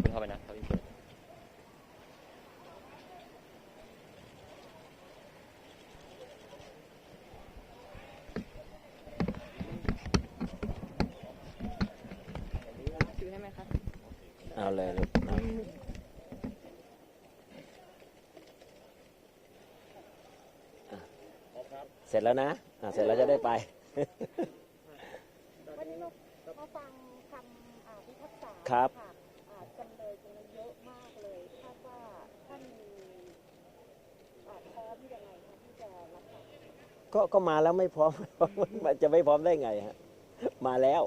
เพิ่งเข้าไปนะเขาอีกเปิดถือให้ไหมครับเอาเลยลูกเอาอะเสร็จแล้วนะอะเสร็จแล้วจะได้ไป วันนี้เรามาฟังคำอ่าพิพากษาครับะอ่า จำเลยจำเลยเยอะมากเลยคาดว่าท่านพร้อมยังไงคะที่จะรับฟังก็ก็มาแล้วไม่พร้อมมันจะไม่พร้อมได้ไงฮะมาแล้ว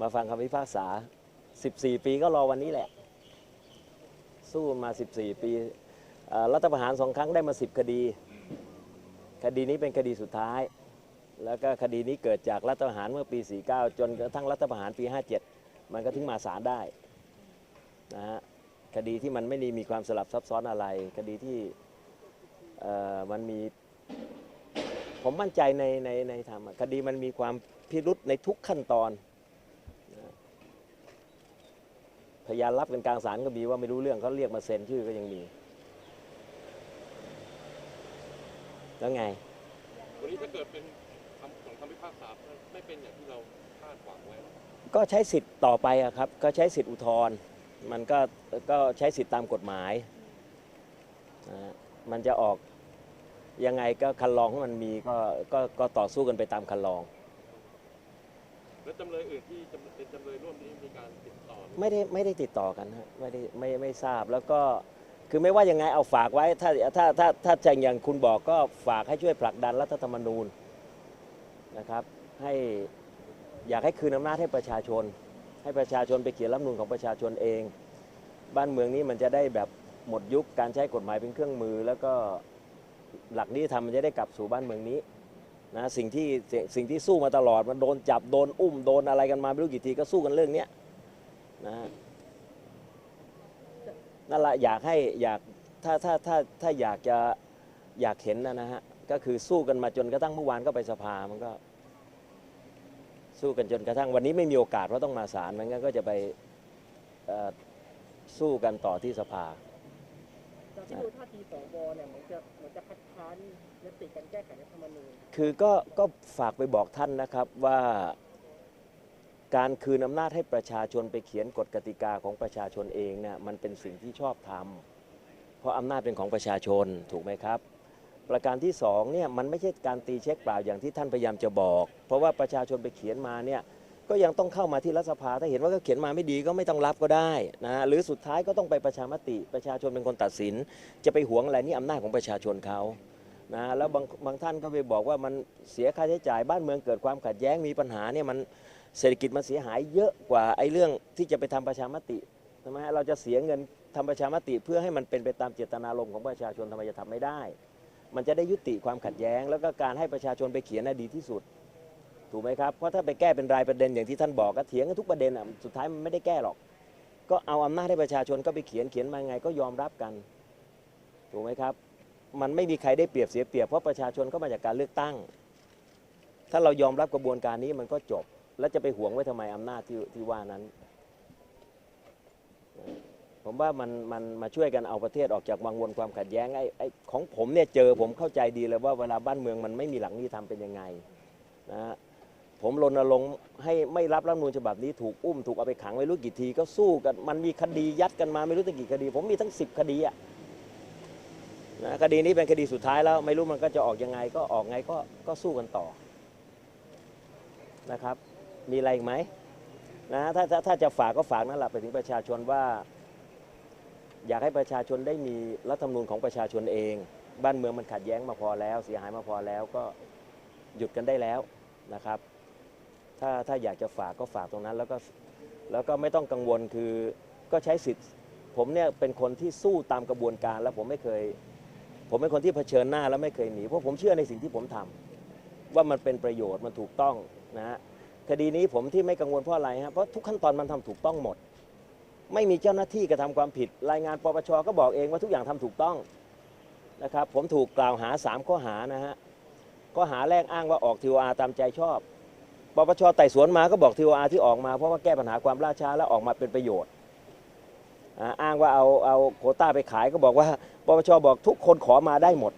มาฟังคำพิพากษา 14 ปีก็รอวันนี้แหละ สู้มา 14 ปีรัฐประหารสองครั้งได้มา 10 คดี คดีนี้เป็นคดีสุดท้าย แล้วก็คดีนี้เกิดจากรัฐประหารเมื่อปี 49 จนกระทั่งรัฐประหารปี 57 มันก็ถึงมาศาลได้ นะฮะคดีที่มันไม่ได้มีความสลับซับซ้อนอะไร คดีที่เอ่อมันมี ผมมั่นใจในในในธรรมอะคดีมันมีความพิรุษในทุกขั้นตอนนะพยานรับกันกลางศาลก็มีว่าไม่รู้เรื่องเขาเรียกมาเซ็นชื่อก็ยังมี แล้วไง วันนี้ถ้าเกิดเป็นคำของคำพิพากษาไม่เป็นอย่างที่เราคาดหวังไว้ ก็ใช้สิทธิ์ต่อไปอะครับ ก็ใช้สิทธิ์อุทธรณ์ มันก็ก็ใช้สิทธิ์ตามกฎหมายนะฮะมันจะออกยังไงก็คันลองที่มันมีก็ก็ก็ต่อสู้กันไปตามคันลอง แล้วจำเลยอื่นที่จำเป็นจำเลยร่วมนี้มีการติดต่อหรือไม่ได้ไม่ได้ติดต่อกันฮะไม่ได้ไม่ไม่ทราบแล้วก็คือไม่ว่ายังไงเอาฝากไว้ถ้าถ้าถ้าถ้าจะอย่างคุณบอกก็ฝากให้ช่วยผลักดันรัฐธรรมนูญนะครับ ให้อยากให้คืนอำนาจให้ประชาชน ให้ประชาชนไปเขียนรัฐมนูญของประชาชนเอง บ้านเมืองนี้มันจะได้แบบหมดยุคการใช้กฎหมายเป็นเครื่องมือ แล้วก็หลักนิติธรรมมันจะได้กลับสู่บ้านเมืองนี้นะสิ่งที่สิ่งที่สู้มาตลอดมันโดนจับโดนอุ้มโดนอะไรกันมาไม่รู้กี่ทีก็สู้กันเรื่องเนี้ยนะฮะนั่นแหละอยากให้อยากถ้าถ้าถ้าถ้าอยากจะอยากเห็นนะนะฮะก็คือสู้กันมาจนกระทั่งเมื่อวานก็ไปสภามันก็ สู้กันจนกระทั่งวันนี้ไม่มีโอกาสเพราะต้องมาศาลมันงั้นก็จะไปเอ่อสู้กันต่อที่สภาจากที่ดูท่าทีสวเนี่ยเหมือนจะเหมือนจะคัดค้านยติการแก้ไขรัฐธรรมนูญคือก็ก็ฝากไปบอกท่านนะครับว่า การคืนอำนาจให้ประชาชนไปเขียนกฎกติกาของประชาชนเองเนี่ยมันเป็นสิ่งที่ชอบทำเพราะอำนาจเป็นของประชาชนถูกไหมครับ ประการที่สองเนี่ยมันไม่ใช่การตีเช็คเปล่าอย่างที่ท่านพยายามจะบอก เพราะว่าประชาชนไปเขียนมาเนี่ยก็ยังต้องเข้ามาที่รัฐสภา ถ้าเห็นว่าก็เขียนมาไม่ดีก็ไม่ต้องรับก็ได้นะหรือสุดท้ายก็ต้องไปประชามติ ประชาชนเป็นคนตัดสิน จะไปหวงอะไรนี่อำนาจของประชาชนเขานะแล้วบางบางท่านก็ไปบอกว่ามันเสียค่าใช้จ่ายบ้านเมืองเกิดความขัดแย้งมีปัญหาเนี่ยมันเศรษฐกิจมันเสียหายเยอะกว่าไอ้เรื่องที่จะไปทำประชามติใช่ไหมเราจะเสียเงินทำประชามติเพื่อให้มันเป็นไปตามเจตนารมณ์ของประชาชนทำไมจะทำไม่ได้ มันจะได้ยุติความขัดแย้ง แล้วก็การให้ประชาชนไปเขียนน่ดีที่สุด ถูกไหมครับ เพราะถ้าไปแก้เป็นรายประเด็นอย่างที่ท่านบอกก็เถียงกันทุกประเด็นอะสุดท้ายมันไม่ได้แก้หรอก ก็เอาอำนาจให้ประชาชนก็ไปเขียนเขียนมาไงก็ยอมรับกัน ถูกไหมครับ มันไม่มีใครได้เปรียบเสียเปรียบเพราะประชาชนก็มาจากการเลือกตั้ง ถ้าเรายอมรับกระบวนการนี้มันก็จบ แล้วจะไปหวงไว้ทำไมอำนาจที่ที่ว่านั้น ผมว่ามันมันมาช่วยกันเอาประเทศออกจากวังวนความขัดแย้งไอ้ไอ้ของผมเนี่ยเจอผมเข้าใจดีเลยว่าเวลาบ้านเมืองมันไม่มีหลังนิติธรรมเป็นยังไงนะฮะผมรณรงค์ให้ไม่รับรัฐมนูญฉบับนี้ถูกอุ้มถูกเอาไปขังไม่รู้กี่ทีก็สู้กันมันมีคดียัดกันมาไม่รู้ตั้งกี่คดี ผมมีทั้งสิบคดีอะนะคดีนี้เป็นคดีสุดท้ายแล้วไม่รู้มันก็จะออกยังไงก็ออกไงก็ก็สู้กันต่อนะครับ มีอะไรอีกไหมนะถ้าถ้าถ้าจะฝากก็ฝากนั่นแหละไปถึงประชาชนว่า อยากให้ประชาชนได้มีรัฐธรรมนูญของประชาชนเอง บ้านเมืองมันขัดแย้งมาพอแล้ว เสียหายมาพอแล้วก็หยุดกันได้แล้วนะครับ ถ้าถ้าอยากจะฝากก็ฝากตรงนั้น แล้วก็แล้วก็ไม่ต้องกังวลคือก็ใช้สิทธิ์ ผมเนี่ยเป็นคนที่สู้ตามกระบวนการ แล้วผมไม่เคย ผมเป็นคนที่เผชิญหน้าแล้วไม่เคยหนีเพราะผมเชื่อในสิ่งที่ผมทำว่ามันเป็นประโยชน์มันถูกต้องนะฮะคดีนี้ผมที่ไม่กังวลเพราะอะไรฮะเพราะทุกขั้นตอนมันทำถูกต้องหมด ไม่มีเจ้าหน้าที่กระทำความผิด รายงานปปชก็บอกเองว่าทุกอย่างทำถูกต้องนะครับ ผมถูกกล่าวหา 3 ข้อหานะฮะข้อหาแรกอ้างว่าออกทีโออาตามใจชอบปปชไต่สวนมาก็บอกทีโออาที่ออกมาเพราะว่าแก้ปัญหาความล่าช้าแล้วออกมาเป็นประโยชน์อ้างว่าเอาเอาโคต้าไปขายก็บอกว่าปปชบอกทุกคนขอมาได้หมด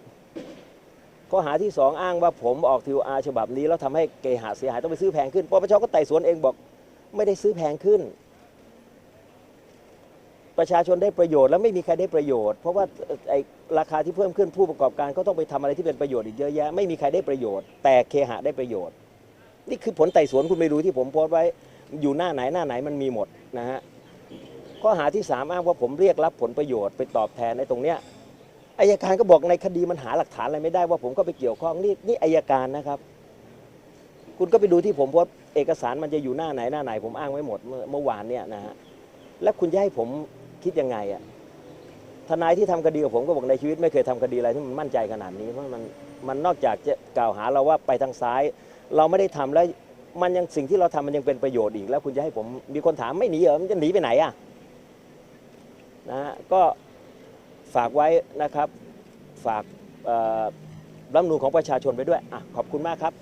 ข้อหาที่สองอ้างว่าผมออกทีอาฉบับนี้แล้วทำให้เกหะเสียหายต้องไปซื้อแพงขึ้นปปชก็ไต่สวนเองบอกไม่ได้ซื้อแพงขึ้น ประชาชนได้ประโยชน์แล้วไม่มีใครได้ประโยชน์ เพราะว่าไอ้ราคาที่เพิ่มขึ้นผู้ประกอบการก็ต้องไปทำอะไรที่เป็นประโยชน์อีกเยอะแยะไม่มีใครได้ประโยชน์ แต่เคหะได้ประโยชน์ นี่คือผลไต่สวนคุณไปดูที่ผมโพสต์ไว้อยู่หน้าไหนหน้าไหนมันมีหมดนะฮะข้อหาที่สามอ้างว่าผมเรียกรับผลประโยชน์ไปตอบแทนในตรงเนี้ยอายการก็บอกในคดีมันหาหลักฐานอะไรไม่ได้ว่าผมก็ไปเกี่ยวข้องนี่นี่อายการนะครับ คุณก็ไปดูที่ผมโพสต์เอกสารมันจะอยู่หน้าไหนหน้าไหนผมอ้างไว้หมดเมื่อวานเนี่ยนะฮะแล้วคุณจะให้ผม คิดยังไงอะทนายที่ทำคดีกับผมก็บอกในชีวิตไม่เคยทำคดีอะไรที่มันมั่นใจขนาดนี้เพราะมันมันนอกจากจะกล่าวหาเราว่าไปทางซ้าย เราไม่ได้ทำแล้วมันยังสิ่งที่เราทำมันยังเป็นประโยชน์อีก แล้วคุณจะให้ผมมีคนถามไม่หนีเหรอมันจะหนีไปไหนอะนะฮะก็ฝากไว้นะครับฝากรัฐมนูญของประชาชนไปด้วยอะขอบคุณมากครับ